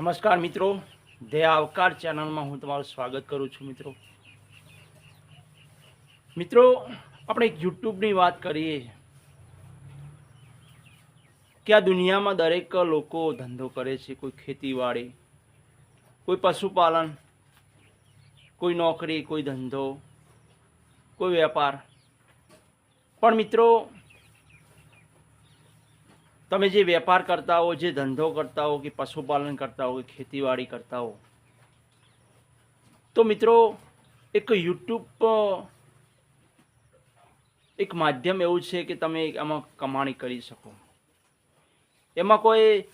નમસ્કાર મિત્રો. દયા આવકાર ચેનલમાં હું તમારું સ્વાગત કરું છું મિત્રો. મિત્રો, આપણે એક યુટ્યુબની વાત કરીએ. કે આ દુનિયામાં દરેક લોકો ધંધો કરે છે, કોઈ ખેતીવાડી, કોઈ પશુપાલન, કોઈ નોકરી, કોઈ ધંધો, કોઈ વેપાર. પણ મિત્રો તમે જે વેપાર કરતા હો, જે ધંધો કરતા હો, કે પશુપાલન કરતા હો, કે ખેતીવાડી કરતા હો. તો મિત્રો, એક યુટ્યુબ એક માધ્યમ એવું છે કે તમે આમાં કમાણી કરી શકો. એમાં કોઈ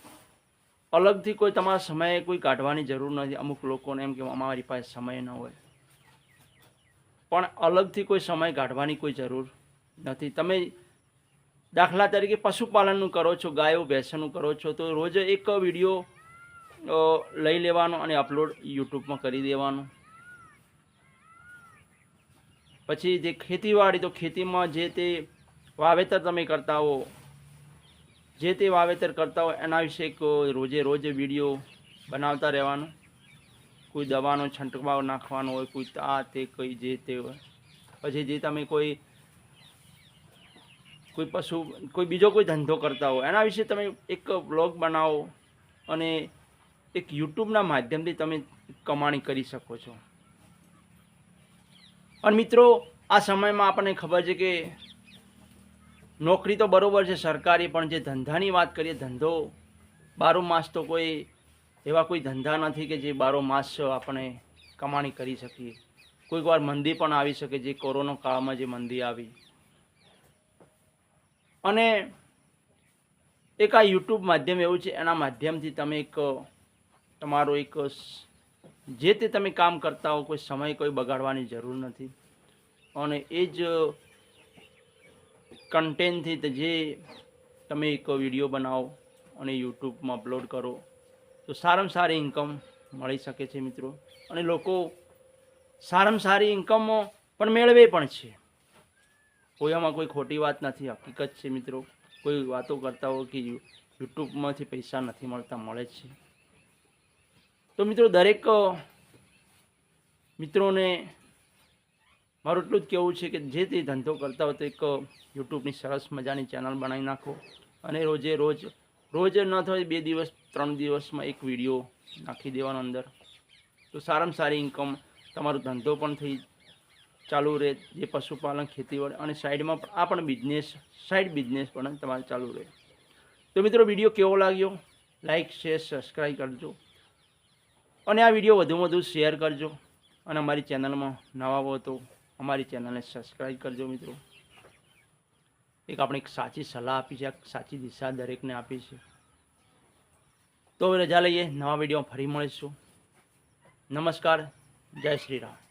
અલગથી કોઈ તમારા સમયે કોઈ કાઢવાની જરૂર નથી. અમુક લોકોને એમ કે અમારી પાસે સમય ન હોય. પણ અલગથી કોઈ સમય કાઢવાની કોઈ જરૂર નથી. તમે દાખલા તરીકે પશુપાલનનું કરો છો, ગાયો ભેંસનું કરો છો, તો રોજ એક વીડિયો લઈ લેવાનો અને અપલોડ યુટ્યુબમાં કરી દેવાનો. પછી જે ખેતીવાડી, તો ખેતીમાં જે તે વાવેતર તમે કરતા હો, જે તે વાવેતર કરતા હો, એના વિશે રોજે રોજ વીડિયો બનાવતા રહેવાનો. કોઈ દવાનો છંટકાવ નાખવાનો હોય, કોઈ આ તે કંઈ જે તે હોય. પછી જે તમે કોઈ કોઈ પશુ, કોઈ બીજો કોઈ ધંધો કરતા હો એના વિશે તમે એક બ્લોગ બનાવો અને એક યુટ્યુબના માધ્યમથી તમે કમાણી કરી શકો છો. અને મિત્રો, આ સમયમાં આપણને ખબર છે કે નોકરી તો બરોબર છે સરકારી, પણ જે ધંધાની વાત કરીએ, ધંધો બારો માસ તો કોઈ એવા કોઈ ધંધા નથી કે જે બારો માસ આપણે કમાણી કરી શકીએ. કોઈક વાર મંદી પણ આવી શકે, જે કોરોના કાળમાં જે મંદી આવી. અને એક આ યુટ્યુબ માધ્યમ એવું છે, એના માધ્યમથી તમે એક, તમારો એક જે તે તમે કામ કરતા હો, કોઈ સમય કોઈ બગાડવાની જરૂર નથી. અને એ જ કન્ટેન્ટથી જે તમે એક વીડિયો બનાવો અને યુટ્યુબમાં અપલોડ કરો, તો સારામાં સારી ઇન્કમ મળી શકે છે મિત્રો. અને લોકો સારામાં સારી ઇન્કમ પણ મેળવે પણ છે. કોઈ આમાં કોઈ ખોટી વાત નથી, હકીકત છે મિત્રો. કોઈ વાતો કરતા હોય કે યુટ્યુબમાંથી પૈસા નથી મળતા, મળે જ છે. તો મિત્રો દરેક મિત્રોને મારું એટલું જ કહેવું છે કે જે તે ધંધો કરતા હોય તો એક યુટ્યુબની સરસ મજાની ચેનલ બનાવી નાખો. અને રોજે રોજ રોજ ન થાય બે દિવસ, ત્રણ દિવસમાં એક વીડિયો નાખી દેવાનો અંદર. તો સારામાં સારી ઇન્કમ તમારો ધંધો પણ થઈ ચાલુ રહે જે પશુપાલન, ખેતીવાડી અને સાઈડમાં આ પણ બિઝનેસ સાઈડ બિઝનેસ પણ તમારે ચાલુ રહે. તો મિત્રો વીડિયો કેવો લાગ્યો? લાઈક શેર સબસ્ક્રાઈબ કરજો. અને આ વીડિયો વધુમાં વધુ શેર કરજો. અને અમારી ચેનલમાં નવા હો તો અમારી ચેનલને સબસ્ક્રાઈબ કરજો મિત્રો. એક આપણે એક સાચી સલાહ આપી છે સાચી દિશા દરેકને આપી છે. તો રજા લઈએ, નવા વીડિયો ફરી મળીશું. નમસ્કાર, જય શ્રી રામ.